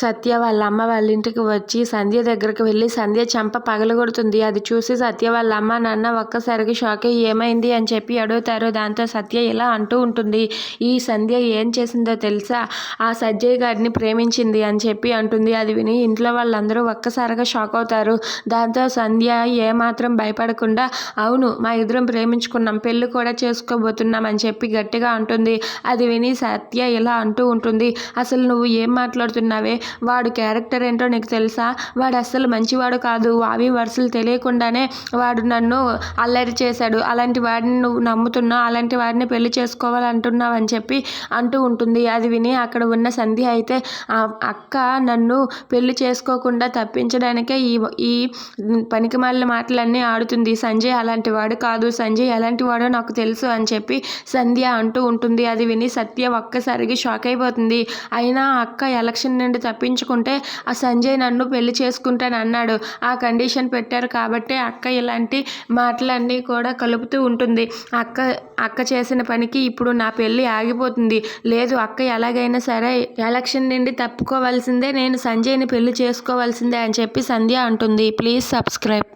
సత్య వాళ్ళ అమ్మ వాళ్ళ ఇంటికి వచ్చి సంధ్య దగ్గరకు వెళ్ళి సంధ్య చెంప పగలగొడుతుంది. అది చూసి సత్య వాళ్ళ అమ్మ నాన్న ఒక్కసారిగా షాక్ అయ్యి ఏమైంది? అని చెప్పి అడుగుతారు. దాంతో సత్య ఇలా అంటూ ఉంటుంది. ఈ సంధ్య ఏం చేసిందో తెలుసా? ఆ సజ్జయ్ గారిని ప్రేమించింది అని చెప్పి అంటుంది. అది విని ఇంట్లో వాళ్ళందరూ ఒక్కసారిగా షాక్ అవుతారు. దాంతో సంధ్య ఏమాత్రం భయపడకుండా అవును మా ఇద్దరం ప్రేమించుకున్నాం పెళ్ళి కూడా చేసుకోబోతున్నాం అని చెప్పి గట్టిగా అంటుంది. అది విని సత్య ఇలా అంటూ ఉంటుంది. అసలు నువ్వు ఏం మాట్లాడుతున్నావే? వాడు క్యారెక్టర్ ఏంటో నీకు తెలుసా? వాడు అస్సలు మంచివాడు కాదు. వావి వరుసలు తెలియకుండానే వాడు నన్ను అల్లరి చేశాడు. అలాంటి వాడిని నువ్వు నమ్ముతున్నావు. అలాంటి వాడిని పెళ్ళి చేసుకోవాలంటున్నావు అని చెప్పి అంటూ ఉంటుంది. అది విని అక్కడ ఉన్న సంధ్య అయితే అక్క నన్ను పెళ్ళి చేసుకోకుండా తప్పించడానికే ఈ ఈ పనికిమాలిన మాటలన్నీ ఆడుతుంది. సంజయ్ అలాంటి వాడు కాదు. సంజయ్ ఎలాంటి వాడో నాకు తెలుసు అని చెప్పి సంధ్య అంటూ ఉంటుంది. అది విని సత్య ఒక్కసారిగా షాక్ అయిపోతుంది. అయినా అక్క ఎలక్షన్ నుండి తప్పించుకుంటే ఆ సంజయ్ నన్ను పెళ్ళి చేసుకుంటాను అన్నాడు. ఆ కండిషన్ పెట్టారు కాబట్టి అక్క ఇలాంటి మాటలన్నీ కూడా కలుపుతూ ఉంటుంది. అక్క అక్క చేసిన పనికి ఇప్పుడు నా పెళ్ళి ఆగిపోతుంది. లేదు అక్క ఎలాగైనా సరే ఎలక్షన్ నుండి తప్పుకోవాల్సిందే నేను సంజయ్ని పెళ్ళి చేసుకోవాల్సిందే అని చెప్పి సంధ్య అంటుంది. Please subscribe.